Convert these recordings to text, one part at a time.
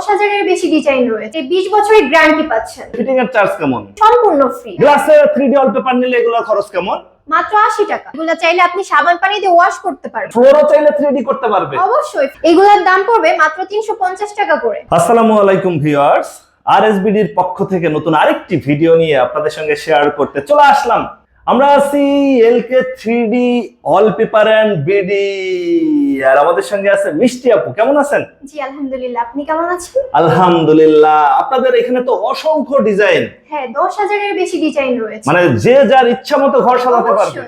দশ হাজারের বেশি ডিজাইন রয়েছে। বিশ বছরের গ্যারান্টি পাচ্ছেন। ফিটিং এর চার্জ কেমন? সম্পূর্ণ ফ্রি গ্লাসে থ্রি ডি নিলে এগুলোর খরচ কেমন? মাত্র আশি টাকা। এগুলো চাইলে আপনি সাবান পানি দিয়ে ওয়াশ করতে পারবেন। ফ্লোরও চাইলে থ্রি করতে পারবে। অবশ্যই। এগুলোর দাম পড়বে মাত্র তিনশো পঞ্চাশ টাকা করে। আসসালামু আলাইকুম ভিউয়ার্স আরএসবিডির পক্ষ থেকে নতুন আরেকটি ভিডিও নিয়ে আপনাদের সঙ্গে শেয়ার করতে চলে আসলাম। আমরা আছি LK three D wall paper and BD. আর আমাদের সঙ্গে আছে মিষ্টি আপু কেমন আছেন? জি আলহামদুলিল্লাহ আপনি কেমন আছেন? আলহামদুলিল্লাহ আপনাদের এখানে তো অসংখ্য ডিজাইন হ্যাঁ দশ হাজারের বেশি ডিজাইন রয়েছে। মানে যে যার ইচ্ছা মতো ঘর সাজাতে পারবে।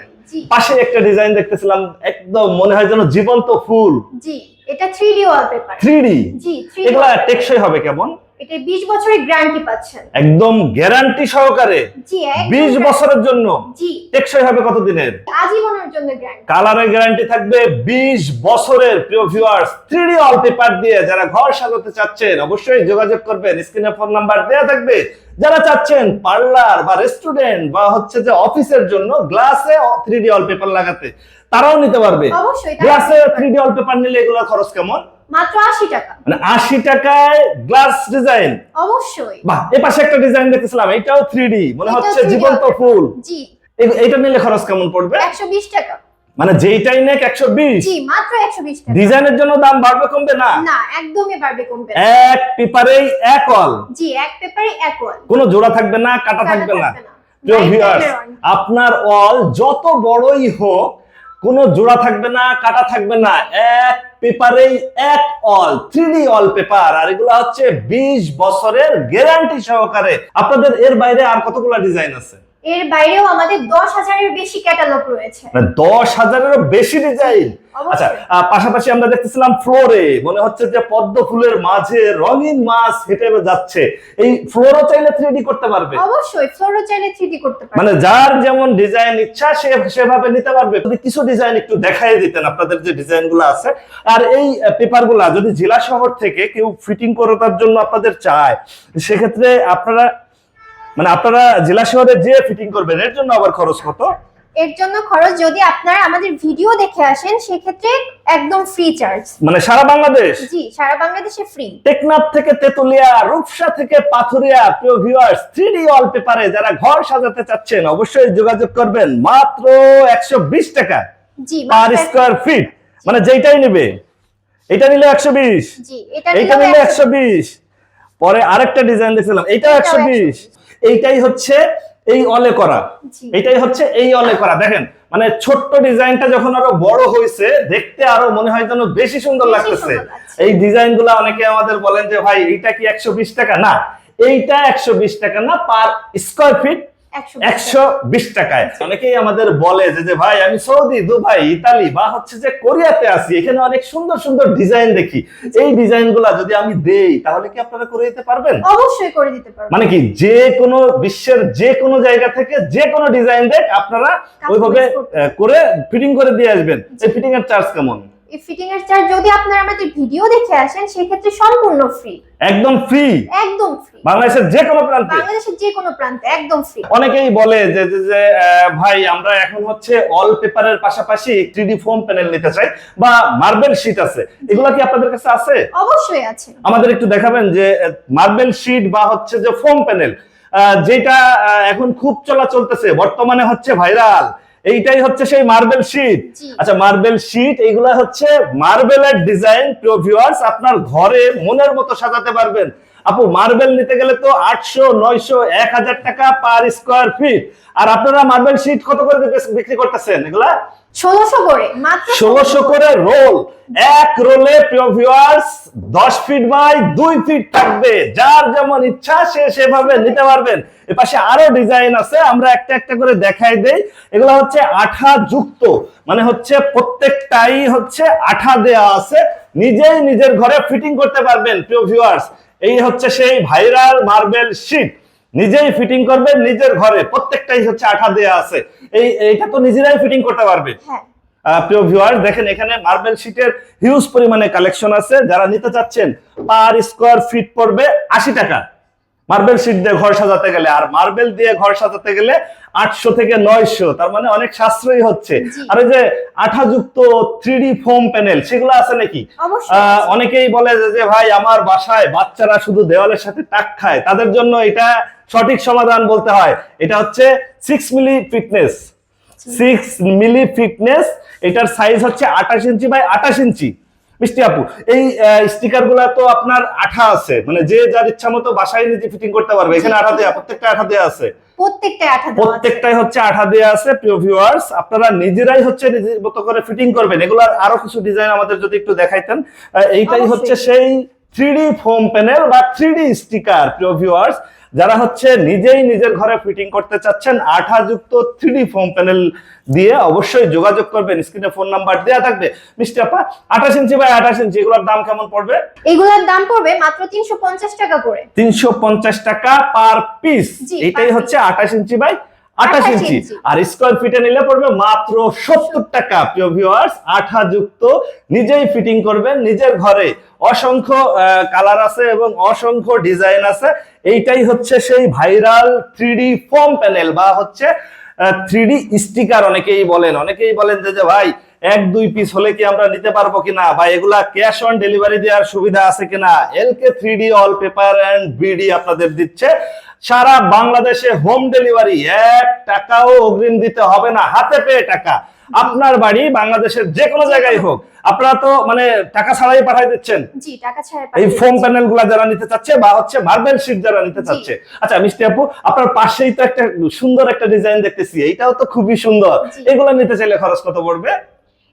পাশে একটা ডিজাইন দেখতেছিলাম একদম মনে হয় যেন জীবন্ত ফুল। জি এটা three D wallpaper three D জি এগুলা টেকসই হবে কেমন? এটা বিশ বছরের গ্যারান্টি পাচ্ছেন। একদম গ্যারান্টি সহকারে জি একদম বিশ guarantee- বছরের জন্য জি। টেকসই হবে কতদিনের? আজীবনের জন্য গ্যারান্টি কালারের গ্যারান্টি থাকবে 20 বছরের প্রিয় ভিউয়ার্স 3D ওয়ালপেপার দিয়ে যারা ঘর সাজাতে চাচ্ছেন অবশ্যই যোগাযোগ করবেন। স্ক্রিনে ফোন নাম্বার দেয়া থাকবে। যারা চাচ্ছেন পার্লার বা রেস্টুরেন্ট বা হচ্ছে যে অফিসের জন্য গ্লাসে 3D ওয়ালপেপার লাগাতে তারাও নিতে পারবে। গ্লাসে নিতে পারবে। 3D ওয়ালপেপার নিলে এগুলোর খরচ কেমন? মাত্র আশি টাকা। মানে 80 টাকায় গ্লাস ডিজাইন অবশ্যই। বাহ এ পাশে একটা ডিজাইন দেখতেছিলাম এটাও 3D মনে হচ্ছে জীবন্ত ফুল। জি। নিলে খরচ কেমন পড়বে? একশো বিশ টাকা। মানে যেইটাই নেক 120 জি মাত্র একশো বিশ টাকা। ডিজাইনের জন্য দাম বাড়বে কমবে না? না একদমই বাড়বে কমবে না। এক পেপারেই এক অল জি এক পেপারে এক ওয়াল কোনো জোড়া থাকবে না কাটা থাকবে না। প্রিয় ভিউয়ার্স আপনার অল যত বড়ই হোক কোনো জোড়া থাকবে না কাটা থাকবে না। এক পেপারেই এক অল থ্রি অল পেপার, আর এগুলো হচ্ছে বিশ বছরের গ্যারান্টি সহকারে। আপনাদের এর বাইরে আর কতগুলো ডিজাইন আছে? এর বাইরেও আমাদের দশ হাজারের বেশি ক্যাটালগ রয়েছে। মানে দশ হাজারেরও বেশি ডিজাইন আচ্ছা পাশাপাশি আমরা দেখতেছিলাম ফ্লোরে মনে হচ্ছে যে পদ্ম ফুলের মাঝে রঙিন মাছ হেঁটে যাচ্ছে। এই ফ্লোরও চাইলে থ্রি করতে পারবে। অবশ্যই ফ্লোরও চাইলে থ্রি করতে পারবে। মানে যার যেমন ডিজাইন ইচ্ছা সে সেভাবে নিতে পারবে। যদি কিছু ডিজাইন একটু দেখাই দিতেন আপনাদের যে ডিজাইনগুলো আছে। আর এই পেপারগুলা যদি জেলা শহর থেকে কেউ ফিটিং করার জন্য আপনাদের চায় সেক্ষেত্রে আপনারা মানে আপনারা জেলা শহরে যে ফিটিং করবেন এর জন্য আবার খরচ কত? এর জন্য খরচ যদি আপনারা আমাদের ভিডিও দেখে আসেন সেক্ষেত্রে একদম ফ্রি চার্জ মানে সারা বাংলাদেশ? জি সারা বাংলাদেশে ফ্রি টেকনাফ থেকে তেতুলিয়া রূপসা থেকে পাথুরিয়া প্রিয় ভিউয়ার্স থ্রি ডি ওয়ালপেপারে যারা ঘর সাজাতে চাচ্ছেন অবশ্যই যোগাযোগ করবেন মাত্র একশো বিশ টাকা জি পার স্কোয়ার ফিট মানে যেইটাই নেবে। এটা নিলে একশো বিশ। জি এটা নিলে 120 একশো বিশ। পরে আরেকটা ডিজাইন দেখছিলাম একশো বিশ। এইটাই হচ্ছে এই অলে করা। এটাই এইটাই হচ্ছে এই অলে করা। দেখেন মানে ছোট্ট ডিজাইনটা যখন আরও বড় হয়েছে দেখতে আরও মনে হয় যেন বেশি সুন্দর লাগতেছে। এই ডিজাইনগুলা অনেকে আমাদের বলেন যে ভাই এইটা কি একশো বিশ টাকা? না এইটা একশো বিশ টাকা না পার স্কোয়ার ফিট 120 একশো বিশ টাকায়। অনেকেই আমাদের বলে যে যে ভাই আমি সৌদি দুবাই ইতালি বা হচ্ছে যে কোরিয়াতে আছি এখানে অনেক সুন্দর সুন্দর ডিজাইন দেখি। এই ডিজাইনগুলা যদি আমি দেই তাহলে কি আপনারা করে দিতে পারবেন? অবশ্যই করে দিতে পারব মানে কি যে কোনো বিশ্বের যে কোনো জায়গা থেকে যে কোনো ডিজাইন দেখ আপনারা ওইভাবে করে ফিটিং করে দিয়ে আসবেন। এই ফিটিং এর চার্জ কেমন? ফিটিং এর চার্জ যদি আপনারা আমাদের ভিডিও দেখে আসেন সেক্ষেত্রে সম্পূর্ণ ফ্রি একদম ফ্রি একদম ফ্রি বাংলাদেশের যে কোনো প্রান্তে। বাংলাদেশের যে কোনো প্রান্তে একদম ফ্রি অনেকেই বলে যে যে ভাই আমরা এখন হচ্ছে অল পেপারের পাশাপাশি থ্রি ফোম প্যানেল নিতে চাই বা মার্বেল শিট আছে। এগুলা কি আপনাদের কাছে আছে? অবশ্যই আছে। আমাদের একটু দেখাবেন যে মার্বেল শিট বা হচ্ছে যে ফোম প্যানেল যেটা এখন খুব চলা চলতেছে বর্তমানে হচ্ছে ভাইরাল এইটাই হচ্ছে সেই মার্বেল শিট আচ্ছা মার্বেল শিট এইগুলা হচ্ছে মার্বেলের ডিজাইন প্রিয় ভিউয়ার্স আপনার ঘরে মনের মতো সাজাতে পারবেন। আপু মার্বেল নিতে গেলে তো আটশো নয়শো এক হাজার টাকা পার স্কোয়ার ফিট আর আপনারা মার্বেল শিট কত করে বিক্রি- করতেছেন এগুলা? ষোলোশো করে মাত্র ষোলোশো করে রোল এক রোলে ভিউয়ার্স দশ ফিট বাই দুই ফিট থাকবে। যার যেমন ইচ্ছা সে সেভাবে নিতে পারবেন। পাশে আরও ডিজাইন আছে আমরা একটা একটা করে দেখাই দেই। এগুলো হচ্ছে আঠা যুক্ত। মানে হচ্ছে প্রত্যেকটাই হচ্ছে আঠা দেয়া আছে। নিজেই নিজের ঘরে ফিটিং করতে পারবেন প্রিয় ভিউয়ার্স এই হচ্ছে সেই ভাইরাল মার্বেল শিট। নিজেই ফিটিং করবে নিজের ঘরে। প্রত্যেকটাই হচ্ছে আঠা দেয়া আছে। এই এটা তো নিজেরাই ফিটিং করতে পারবে। হ্যাঁ। প্রিয় ভিউয়ার দেখেন এখানে মার্বেল শিটের হিউজ পরিমাণে কালেকশন আছে। যারা নিতে চাচ্ছেন পার স্কোয়ার ফিট পড়বে আশি টাকা। মার্বেল শিট দিয়ে ঘর সাজাতে গেলে আর মার্বেল দিয়ে ঘর সাজাতে গেলে আটশো থেকে নয়শো তার মানে অনেক সাশ্রয়ী হচ্ছে। আর ওই যে আঠাযুক্ত থ্রি ফোম প্যানেল সেগুলো আছে নাকি? অনেকেই বলে যে যে ভাই আমার বাসায় বাচ্চারা শুধু দেওয়ালের সাথে টাক খায় তাদের জন্য এটা সঠিক সমাধান বলতে হয়। এটা হচ্ছে six milli fitness six milli fitness এটার সাইজ হচ্ছে আঠাশ ইঞ্চি বাই আঠাশ ইঞ্চি। মিষ্টি আপু এই স্টিকারগুলা তো আপনার আঠা আছে মানে যে যার ইচ্ছা মতো বাসায় নিজে ফিটিং করতে পারবে এখানে আঠা দেওয়া প্রত্যেকটা আঠা দেওয়া আছে। প্রত্যেকটাই আঠা দেওয়া আছে। হচ্ছে আঠা দেওয়া আছে প্রিয় ভিউয়ার্স আপনারা নিজেরাই হচ্ছে নিজের মতো করে ফিটিং করবেন এগুলার আরও কিছু ডিজাইন আমাদের যদি একটু দেখাইতেন। এইটাই হচ্ছে সেই থ্রি ফোম প্যানেল বা থ্রি স্টিকার প্রিয় ভিউয়ার্স যারা হচ্ছে নিজেই নিজের ঘরে ফিটিং করতে চাচ্ছেন আঠা যুক্ত থ্রি ফোম প্যানেল দিয়ে অবশ্যই যোগাযোগ করবেন। স্ক্রিনে ফোন নাম্বার দেওয়া থাকবে। মিষ্টি আপা আঠাশ ইঞ্চি বাই আঠাশ ইঞ্চি এগুলোর দাম কেমন পড়বে? এগুলোর দাম পড়বে মাত্র তিনশো পঞ্চাশ টাকা করে। তিনশো পঞ্চাশ টাকা পার পিস এটাই হচ্ছে আঠাশ ইঞ্চি বাই আঠাশ 28 ইঞ্চি। ইঞ্চি। আর স্কোয়ার ফিটে নিলে পড়বে মাত্র সত্তর টাকা প্রিয় ভিউয়ার্স আঠা যুক্ত নিজেই ফিটিং করবেন নিজের ঘরে অসংখ্য কালার আছে এবং অসংখ্য ডিজাইন আছে। এইটাই হচ্ছে সেই ভাইরাল থ্রি ফোম প্যানেল বা হচ্ছে থ্রি স্টিকার অনেকেই বলেন। অনেকেই বলেন যে যে ভাই এক দুই পিস হলে কি আমরা নিতে পারব কিনা? বা এগুলা ক্যাশ অন ডেলিভারি দেওয়ার সুবিধা আছে কিনা? LK three D wall paper and BD আপনাদের দিচ্ছে। সারা বাংলাদেশে হোম ডেলিভারি এক টাকাও অগ্রিম দিতে হবে না হাতে পেয়ে টাকা। আপনার বাড়ি বাংলাদেশের যে কোনো জায়গায় হোক আপনারা তো মানে টাকা ছাড়াই পাঠাই দিচ্ছেন। এই ফোম। প্যানেলগুলা যারা নিতে চাচ্ছে বা হচ্ছে মার্বেল শিট যারা নিতে চাচ্ছে। আচ্ছা মিষ্টি আপু আপনার পাশেই তো একটা সুন্দর একটা ডিজাইন দেখতেছি এইটাও তো খুবই সুন্দর। এগুলো নিতে চাইলে খরচ কত পড়বে?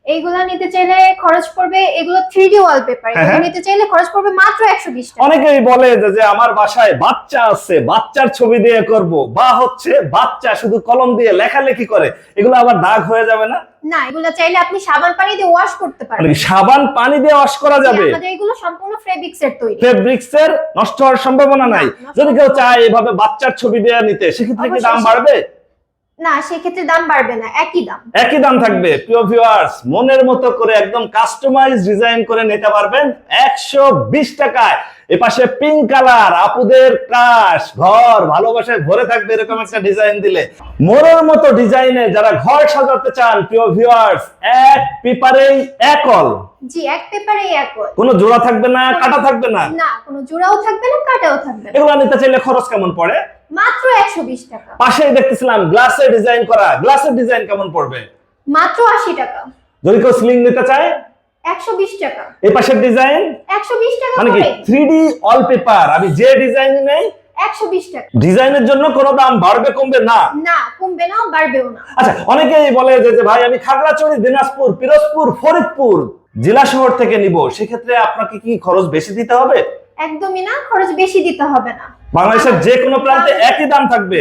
এইগুলা নিতে চাইলে খরচ পড়বে এগুলো থ্রি ডি ওয়ালপেপার। নিতে চাইলে খরচ পড়বে মাত্র একশো বিশ অনেকেই বলে যে আমার বাসায় বাচ্চা আছে বাচ্চার ছবি দিয়ে করব বা হচ্ছে বাচ্চা শুধু কলম দিয়ে লেখালেখি করে এগুলো আবার দাগ হয়ে যাবে না? না এগুলো চাইলে আপনি সাবান পানি দিয়ে ওয়াশ করতে মানে পারবেন সাবান পানি দিয়ে ওয়াশ করা যাবে? আমাদের এগুলো সম্পূর্ণ ফেব্রিক্স এর তৈরি। ফেব্রিক্স এর নষ্ট হওয়ার সম্ভাবনা নাই। যদি কেউ চায় এভাবে বাচ্চার ছবি দেওয়া নিতে সেক্ষেত্রে কি দাম বাড়বে? না সেক্ষেত্রে দাম বাড়বে না একই দাম। একই দাম থাকবে প্রিয় ভিউয়ার্স মনের মতো করে একদম কাস্টমাইজ ডিজাইন করে নিতে পারবেন একশো বিশ টাকায়। এপাশে পিঙ্ক কালার আপুদের ক্রাশ ঘর ভালোবাসায় ভরে থাকবে এরকম একটা ডিজাইন দিলে। মোরের মতো ডিজাইনে যারা ঘর সাজাতে চান প্রিয় ভিউয়ার্স এক পেপারেই এক অল জি এক পেপারে এক ওয়াল। কোনো জোড়া থাকবে না কাটা থাকবে না? না কোনো জোড়াও থাকবে না কাটাও থাকবে না। এগুলো নিতে চাইলে খরচ কেমন পড়ে? মাত্র একশো বিশ টাকা। পাশেই দেখতেছিলাম গ্লাসের ডিজাইন করা। গ্লাসের ডিজাইন কেমন পড়বে? মাত্র আশি টাকা। যদি কেউ সিলিং নিতে চায়? একশো বিশ টাকা। এই পাশের ডিজাইন একশো বিশ টাকা মানে কি করে। থ্রি অল পেপার আমি যে ডিজাইন নেই একশো বিশ টাকা। ডিজাইনের জন্য কোনো দাম বাড়বে কমবে না? না কমবে না বাড়বেও না। আচ্ছা অনেকেই বলে যে যে ভাই আমি খাগড়াছড়ি দিনাজপুর পিরোজপুর ফরিদপুর জেলা শহর থেকে নিব। সেক্ষেত্রে আপনাকে কি খরচ বেশি দিতে হবে? একদমই না খরচ বেশি দিতে হবে না। বাংলাদেশের যে কোনো প্রান্তে একই দাম থাকবে।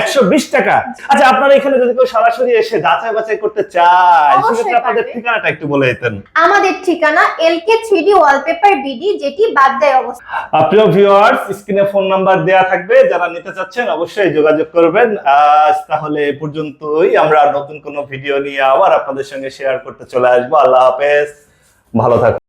একশো বিশ টাকা। আচ্ছা আপনারা এখানে যদি কেউ সরাসরি এসে যাচাই বাছাই করতে চায় সেক্ষেত্রে আপনাদের ঠিকানাটা একটু বলে দিতেন। আমাদের ঠিকানা L K three D wallpaper BD যেটি বাদদায় অবস্থা। আহ, প্রিয় ভিউয়ার্স স্ক্রিনে ফোন নাম্বার দেয়া থাকবে। যারা নিতে চাচ্ছেন অবশ্যই যোগাযোগ করবেন। আজ তাহলে এ পর্যন্তই। আমরা নতুন কোনো ভিডিও নিয়ে আবার আপনাদের সঙ্গে শেয়ার করতে চলে আসব। আল্লাহ হাফেজ। ভালো থাকুন।